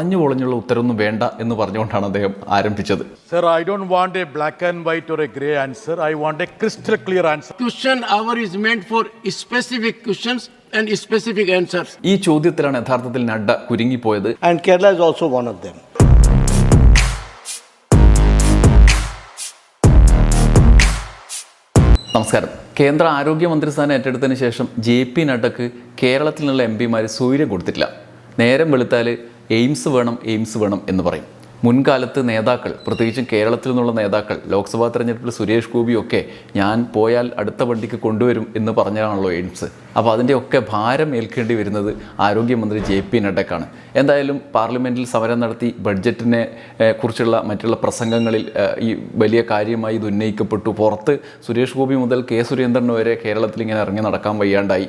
വളഞ്ഞു വളഞ്ഞുള്ള ഉത്തരവൊന്നും വേണ്ട എന്ന് പറഞ്ഞുകൊണ്ടാണ് അദ്ദേഹം ആരംഭിച്ചത്. Sir I do want a black and white or a grey answer I want a crystal clear answer hour is meant for specific questions and specific answers ഈ ചോദ്യത്തിലാണ് യഥാർത്ഥത്തിൽ Nadda കുരുങ്ങിപ്പോയത്. And Kerala is also one of them നമസ്കാരം. കേന്ദ്ര ആരോഗ്യ സ്ഥാനം ഏറ്റെടുത്തതിന് ശേഷം J P നഡ്ഡക്ക് കേരളത്തിൽ നിന്നുള്ള എം പിമാർ സൂര്യം കൊടുത്തിട്ടില്ല. നേരം വെളുത്താൽ എയിംസ് വേണം എയിംസ് വേണം എന്ന് പറയും. മുൻകാലത്ത് നേതാക്കൾ പ്രത്യേകിച്ചും കേരളത്തിൽ നിന്നുള്ള നേതാക്കൾ ലോക്സഭാ തെരഞ്ഞെടുപ്പിൽ സുരേഷ് ഗോപിയൊക്കെ ഞാൻ പോയാൽ അടുത്ത വണ്ടിക്ക് കൊണ്ടുവരും എന്ന് പറഞ്ഞതാണല്ലോ എയിംസ്. അപ്പോൾ അതിന്റെയൊക്കെ ഭാരം ഏൽക്കേണ്ടി വരുന്നത് ആരോഗ്യമന്ത്രി ജെ പി നഡ്ഡക്കാണ്. എന്തായാലും പാർലമെന്റിൽ സമരം നടത്തി ബഡ്ജറ്റിനെ കുറിച്ചുള്ള മറ്റുള്ള പ്രസംഗങ്ങളിൽ ഈ വലിയ കാര്യമായി ഇത് ഉന്നയിക്കപ്പെട്ടു. പുറത്ത് സുരേഷ് ഗോപി മുതൽ കെ സുരേന്ദ്രൻ വരെ കേരളത്തിൽ ഇങ്ങനെ ഇറങ്ങി നടക്കാൻ വയ്യാണ്ടായി.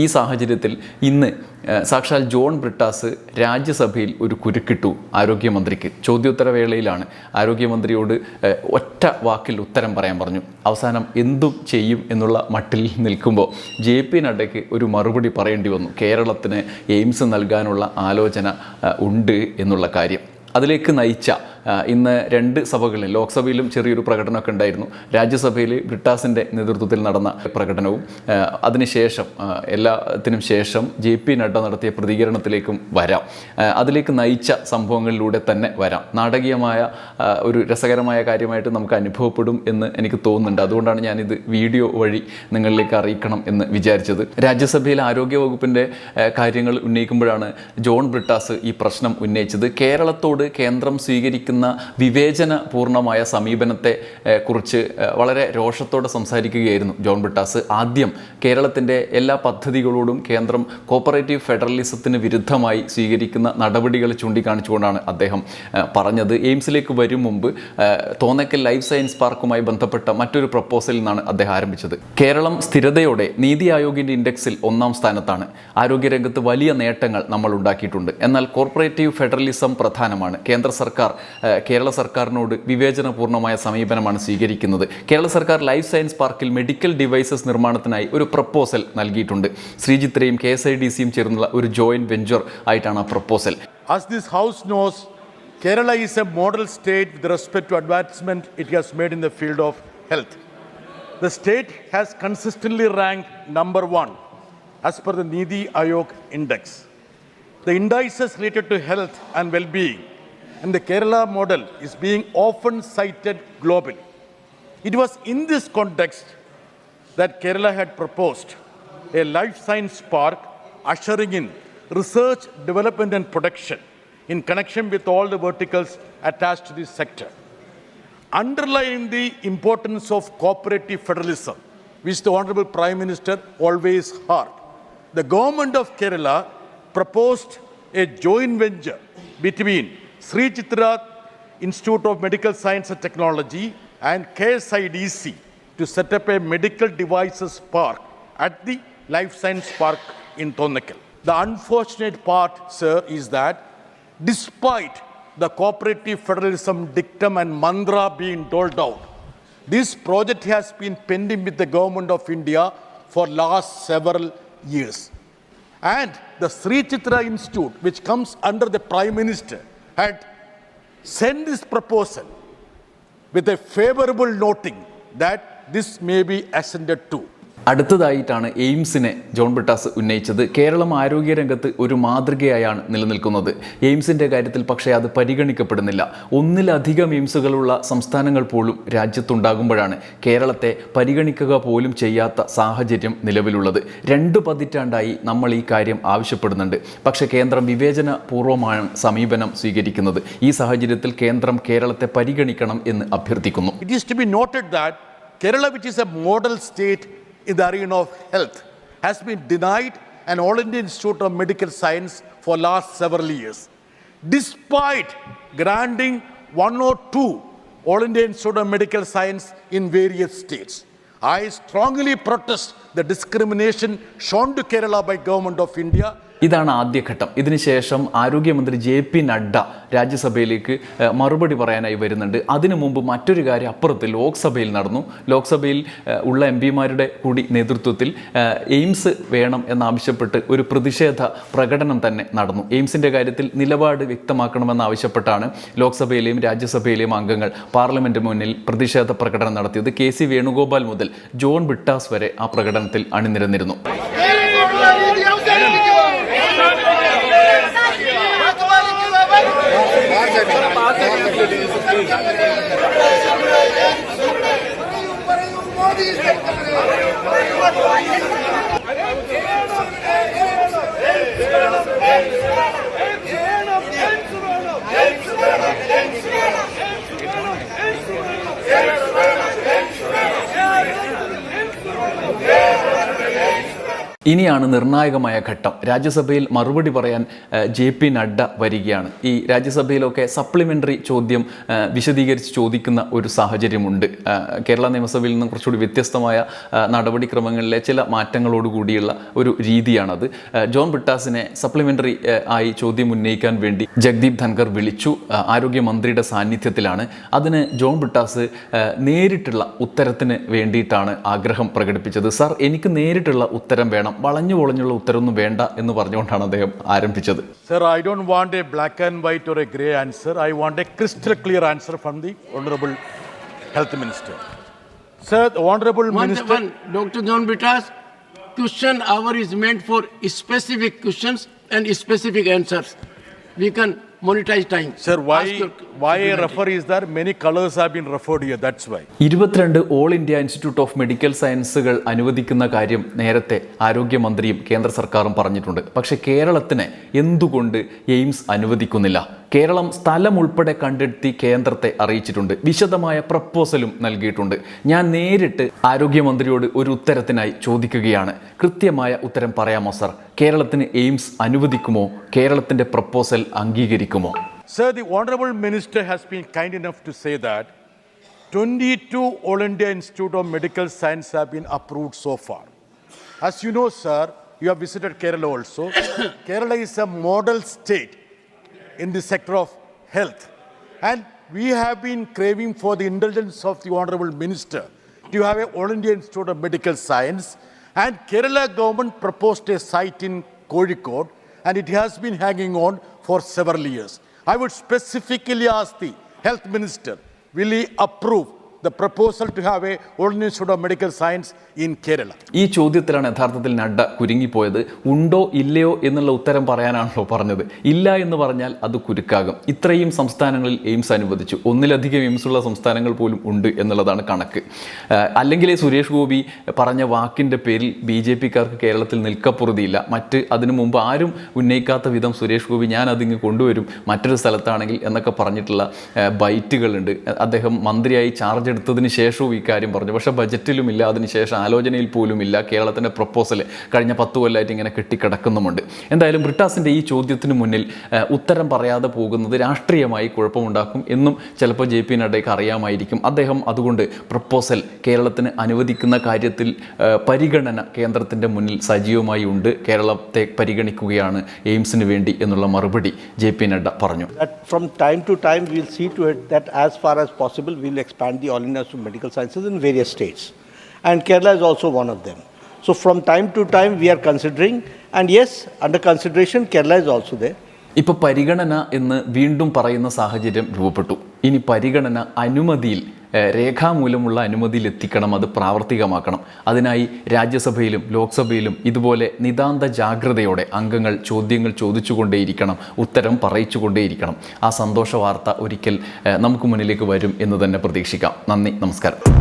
ഈ സാഹചര്യത്തിൽ ഇന്ന് സാക്ഷാൽ ജോൺ ബ്രിട്ടാസ് രാജ്യസഭയിൽ ഒരു കുരുക്കിട്ടു ആരോഗ്യമന്ത്രിക്ക്. ചോദ്യോത്തര വേളയിലാണ് ആരോഗ്യമന്ത്രിയോട് ഒറ്റ വാക്കിൽ ഉത്തരം പറയാൻ പറഞ്ഞു. അവസാനം എന്തും ചെയ്യും എന്നുള്ള മട്ടിൽ നിൽക്കുമ്പോൾ ജെ പി നഡ്ഡയ്ക്ക് ഒരു മറുപടി പറയേണ്ടി വന്നു. കേരളത്തിന് എയിംസ് നൽകാനുള്ള ആലോചന ഉണ്ട് എന്നുള്ള കാര്യം. അതിലേക്ക് നയിച്ച ഇന്ന് രണ്ട് സഭകളിൽ ലോക്സഭയിലും ചെറിയൊരു പ്രകടനമൊക്കെ ഉണ്ടായിരുന്നു. രാജ്യസഭയിൽ ബ്രിട്ടാസിന്റെ നേതൃത്വത്തിൽ നടന്ന പ്രകടനവും അതിനുശേഷം എല്ലാത്തിനും ശേഷം ജെ പി നഡ്ഡ നടത്തിയ പ്രതികരണത്തിലേക്കും വരാം. അതിലേക്ക് നയിച്ച സംഭവങ്ങളിലൂടെ തന്നെ വരാം. നാടകീയമായ ഒരു രസകരമായ കാര്യമായിട്ട് നമുക്ക് അനുഭവപ്പെടും എന്ന് എനിക്ക് തോന്നുന്നുണ്ട്. അതുകൊണ്ടാണ് ഞാനിത് വീഡിയോ വഴി നിങ്ങളിലേക്ക് അറിയിക്കണം എന്ന് വിചാരിച്ചത്. രാജ്യസഭയിൽ ആരോഗ്യവകുപ്പിന്റെ കാര്യങ്ങൾ ഉന്നയിക്കുമ്പോഴാണ് ജോൺ ബ്രിട്ടാസ് ഈ പ്രശ്നം ഉന്നയിച്ചത്. കേരളത്തോട് കേന്ദ്രം സ്വീകരിക്കുന്ന വിവേചനപൂർണമായ സമീപനത്തെ കുറിച്ച് വളരെ രോഷത്തോടെ സംസാരിക്കുകയായിരുന്നു ജോൺ ബ്രിട്ടാസ്. ആദ്യം കേരളത്തിന്റെ എല്ലാ പദ്ധതികളോടും കേന്ദ്രം കോപ്പറേറ്റീവ് ഫെഡറലിസത്തിന് വിരുദ്ധമായി സ്വീകരിക്കുന്ന നടപടികൾ ചൂണ്ടിക്കാണിച്ചുകൊണ്ടാണ് അദ്ദേഹം പറഞ്ഞത്. എയിംസിലേക്ക് വരും മുമ്പ് തോന്നക്കൽ ലൈഫ് സയൻസ് പാർക്കുമായി ബന്ധപ്പെട്ട മറ്റൊരു പ്രപ്പോസലിൽ നിന്നാണ് അദ്ദേഹം ആരംഭിച്ചത്. കേരളം സ്ഥിരതയോടെ നീതി ആയോഗിന്റെ ഇൻഡെക്സിൽ ഒന്നാം സ്ഥാനത്താണ്. ആരോഗ്യരംഗത്ത് വലിയ നേട്ടങ്ങൾ നമ്മൾ ഉണ്ടാക്കിയിട്ടുണ്ട്. എന്നാൽ കോർപ്പറേറ്റീവ് ഫെഡറലിസം പ്രധാനമാണ്. കേന്ദ്ര സർക്കാർ കേരള സർക്കാരിനോട് വിവേചനപൂർണമായ സമീപനമാണ് സ്വീകരിക്കുന്നത് കേരള സർക്കാർ ലൈഫ് സയൻസ് പാർക്കിൽ മെഡിക്കൽ ഡിവൈസസ് നിർമ്മാണത്തിനായി ഒരു പ്രപ്പോസൽ നൽകിയിട്ടുണ്ട് ശ്രീജിത്രയും കെ എസ് ഐ ഡി സിയും ചേർന്നുള്ള ഒരു ജോയിന്റ് വെഞ്ചർ ആയിട്ടാണ് ആ proposal As this House knows, Kerala is a model state with respect to advancement it has made in the field of health. The state has consistently ranked number one as per the Nidhi Ayog index. The indices related to health and well and the Kerala model is being often cited globally. It was in this context that Kerala had proposed a life science park ushering in research, development, and production in connection with all the verticals attached to this sector. Underlying the importance of cooperative federalism, which the Honorable Prime Minister always heard, the government of Kerala proposed a joint venture between Sri Chitra Institute of Medical Science and Technology and KSIDC to set up a medical devices park at the Life Science Park in Thonakal. The unfortunate part, sir, is that despite the cooperative federalism dictum and mantra being doled out, this project has been pending with the government of India for last several years. And the Sri Chitra Institute, which comes under the Prime Minister, had sent this proposal with a favorable noting that this may be ascended to. അടുത്തതായിട്ടാണ് എയിംസിനെ ജോൺ ബ്രിട്ടാസ് ഉന്നയിച്ചത്. കേരളം ആരോഗ്യരംഗത്ത് ഒരു മാതൃകയായാണ് നിലനിൽക്കുന്നത്. എയിംസിന്റെ കാര്യത്തിൽ പക്ഷേ അത് പരിഗണിക്കപ്പെടുന്നില്ല. ഒന്നിലധികം എയിംസുകളുള്ള സംസ്ഥാനങ്ങൾ പോലും രാജ്യത്തുണ്ടാകുമ്പോഴാണ് കേരളത്തെ പരിഗണിക്കുക പോലും ചെയ്യാത്ത സാഹചര്യം നിലവിലുള്ളത്. രണ്ട് പതിറ്റാണ്ടായി നമ്മൾ ഈ കാര്യം ആവശ്യപ്പെടുന്നുണ്ട്. പക്ഷേ കേന്ദ്രം വിവേചനപൂർവമാണ് സമീപനം സ്വീകരിക്കുന്നത്. ഈ സാഹചര്യത്തിൽ കേന്ദ്രം കേരളത്തെ പരിഗണിക്കണം എന്ന് അഭ്യർത്ഥിക്കുന്നു. It is to be noted that Kerala, which is a model state in the arena of health, has been denied an All India Institute of Medical Science for last several years. Despite granting one or two All India Institute of Medical Science in various states. I strongly protest the discrimination shown to Kerala by government of India ഇതാണ് ആദ്യഘട്ടം ഇതിനുശേഷം ആരോഗ്യമന്ത്രി J P Nadda രാജ്യസഭയിലേക്ക് മറുപടി പറയാനായി വരുന്നുണ്ട്. അതിനു മുമ്പ് മറ്റൊരു കാര്യം അപ്പുറത്ത് ലോക്സഭയിൽ നടന്നു. ലോക്സഭയിൽ ഉള്ള എം പിമാരുടെ കൂടി നേതൃത്വത്തിൽ എയിംസ് വേണം എന്നാവശ്യപ്പെട്ട് ഒരു പ്രതിഷേധ പ്രകടനം തന്നെ നടന്നു. എയിംസിന്റെ കാര്യത്തിൽ നിലപാട് വ്യക്തമാക്കണമെന്നാവശ്യപ്പെട്ടാണ് ലോക്സഭയിലെയും രാജ്യസഭയിലെയും അംഗങ്ങൾ പാർലമെന്റ് മുന്നിൽ പ്രതിഷേധ പ്രകടനം നടത്തിയത്. കെ സി വേണുഗോപാൽ മുതൽ ജോൺ ബിട്ടാസ് വരെ ആ പ്രകടനത്തിൽ അണിനിരന്നിരുന്നു. மோடி ഇനിയാണ് നിർണായകമായ ഘട്ടം. രാജ്യസഭയിൽ മറുപടി പറയാൻ ജെ പി നഡ്ഡ വരികയാണ്. ഈ രാജ്യസഭയിലൊക്കെ സപ്ലിമെന്ററി ചോദ്യം വിശദീകരിച്ച് ചോദിക്കുന്ന ഒരു സാഹചര്യമുണ്ട്. കേരള നിയമസഭയിൽ നിന്ന് കുറച്ചുകൂടി വ്യത്യസ്തമായ നടപടിക്രമങ്ങളിലെ ചില മാറ്റങ്ങളോടുകൂടിയുള്ള ഒരു രീതിയാണത്. ജോൺ ബിട്ടാസിനെ സപ്ലിമെന്ററി ആയി ചോദ്യം ഉന്നയിക്കാൻ വേണ്ടി ജഗ്ദീപ് ധൻകർ വിളിച്ചു. ആരോഗ്യമന്ത്രിയുടെ സാന്നിധ്യത്തിലാണ്. അതിന് ജോൺ ബിട്ടാസ് നേരിട്ടുള്ള ഉത്തരത്തിന് വേണ്ടിയിട്ടാണ് ആഗ്രഹം പ്രകടിപ്പിച്ചത്. സാർ എനിക്ക് നേരിട്ടുള്ള ഉത്തരം വേണം. വളഞ്ഞു വളഞ്ഞുള്ള ഉത്തരവൊന്നും വേണ്ട എന്ന് പറഞ്ഞുകൊണ്ടാണ് അദ്ദേഹം ആരംഭിച്ചത്. Sir I don't want a black and white or a grey answer I want a crystal clear answer from the honourable health minister sir honourable minister doctor John Brittas question hour is meant for specific questions and specific answers we can monetise time sir why why a refer is there? Many colors have been referred here, that's why. ഇരുപത്തിരണ്ട് all India institute of medical സയൻസുകൾ അനുവദിക്കുന്ന കാര്യം നേരത്തെ ആരോഗ്യമന്ത്രിയും കേന്ദ്ര സർക്കാരും പറഞ്ഞിട്ടുണ്ട്. പക്ഷേ കേരളത്തിന് എന്തുകൊണ്ട് എയിംസ് അനുവദിക്കുന്നില്ല? കേരളം സ്ഥലം ഉൾപ്പെടെ കണ്ടെത്തി കേന്ദ്രത്തെ അറിയിച്ചിട്ടുണ്ട്. വിശദമായ പ്രപ്പോസലും നൽകിയിട്ടുണ്ട്. ഞാൻ നേരിട്ട് ആരോഗ്യമന്ത്രിയോട് ഒരു ഉത്തരത്തിനായി ചോദിക്കുകയാണ്. കൃത്യമായ ഉത്തരം പറയാമോ സർ? കേരളത്തിന് എയിംസ് അനുവദിക്കുമോ? കേരളത്തിന്റെ പ്രപ്പോസൽ അംഗീകരിക്കുമോ? Sir, the Honorable Minister has been kind enough to say that 22 All India Institute of Medical Science have been approved so far. As you know, sir, you have visited Kerala also. Kerala is a model state in the sector of health. And we have been craving for the indulgence of the Honorable Minister to have a All India Institute of Medical Science. And Kerala government proposed a site in Kozhikode and it has been hanging on for several years. I would specifically ask the Health Minister, will he approve to have a All India Institute of Medical Science in Kerala? ഈ ചോദ്യത്തിലാണ് യഥാർത്ഥത്തിൽ നഡ്ഡ കുരുങ്ങിപ്പോയത്. ഉണ്ടോ ഇല്ലയോ എന്നുള്ള ഉത്തരം പറയാനാണല്ലോ പറഞ്ഞത്. ഇല്ല എന്ന് പറഞ്ഞാൽ അത് കുരുക്കാകും. ഇത്രയും സംസ്ഥാനങ്ങളിൽ എയിംസ് അനുവദിച്ചു. ഒന്നിലധികം എയിംസ് ഉള്ള സംസ്ഥാനങ്ങൾ പോലും ഉണ്ട് എന്നുള്ളതാണ് കണക്ക്. അല്ലെങ്കിൽ സുരേഷ് ഗോപി പറഞ്ഞ വാക്കിന്റെ പേരിൽ ബി ജെ പിക്കാർക്ക് കേരളത്തിൽ നിൽക്കപ്പുറതിയില്ല. മറ്റ് അതിനു മുമ്പ് ആരും ഉന്നയിക്കാത്ത വിധം സുരേഷ് ഗോപി ഞാൻ അതിങ്ങ് കൊണ്ടുവരും. മറ്റൊരു സ്ഥലത്താണെങ്കിൽ എന്നൊക്കെ പറഞ്ഞിട്ടുള്ള ബൈറ്റുകളുണ്ട്. അദ്ദേഹം മന്ത്രിയായി ചാർജ് എടുത്തതിന് ശേഷവും ഈ കാര്യം പറഞ്ഞു. പക്ഷെ ബജറ്റിലും ഇല്ല അതിനുശേഷം ആലോചനയിൽ പോലും ഇല്ല. കേരളത്തിന്റെ പ്രപ്പോസൽ കഴിഞ്ഞ പത്ത് കൊല്ലമായിട്ട് ഇങ്ങനെ കെട്ടിക്കിടക്കുന്നുമുണ്ട്. എന്തായാലും ബ്രിട്ടാസിന്റെ ഈ ചോദ്യത്തിന് മുന്നിൽ ഉത്തരം പറയാതെ പോകുന്നത് രാഷ്ട്രീയമായി കുഴപ്പമുണ്ടാക്കും എന്നും ചിലപ്പോൾ ജെ പി നഡ്ഡയ്ക്ക് അറിയാമായിരിക്കും. അദ്ദേഹം അതുകൊണ്ട് പ്രപ്പോസൽ കേരളത്തിന് അനുവദിക്കുന്ന കാര്യത്തിൽ പരിഗണന കേന്ദ്രത്തിന്റെ മുന്നിൽ സജീവമായി ഉണ്ട്. കേരളത്തെ പരിഗണിക്കുകയാണ് എയിംസിന് വേണ്ടി എന്നുള്ള മറുപടി ജെ പി നഡ്ഡ പറഞ്ഞു. That time to time will see to to as that as far as possible the All India Institute of Medical Sciences in various states. And Kerala is also one of them. So from time to time we are considering, and yes, under consideration, Kerala is also there. ഇപ്പൊ പരിഗണന എന്ന് വീണ്ടും പറയുന്ന സാഹചര്യം രൂപപ്പെട്ടു ഇനി പരിഗണന അനുമതിയിൽ രേഖാമൂലമുള്ള അനുമതിയിൽ എത്തിക്കണം അത് പ്രാവർത്തികമാക്കണം. അതിനായി രാജ്യസഭയിലും ലോക്സഭയിലും ഇതുപോലെ നിതാന്ത ജാഗ്രതയോടെ അംഗങ്ങൾ ചോദ്യങ്ങൾ ചോദിച്ചുകൊണ്ടേയിരിക്കണം ഉത്തരം പറയിച്ചുകൊണ്ടേയിരിക്കണം. ആ സന്തോഷ വാർത്ത ഒരിക്കൽ നമുക്ക് മുന്നിലേക്ക് വരും എന്ന് തന്നെ പ്രതീക്ഷിക്കാം. നന്ദി നമസ്കാരം.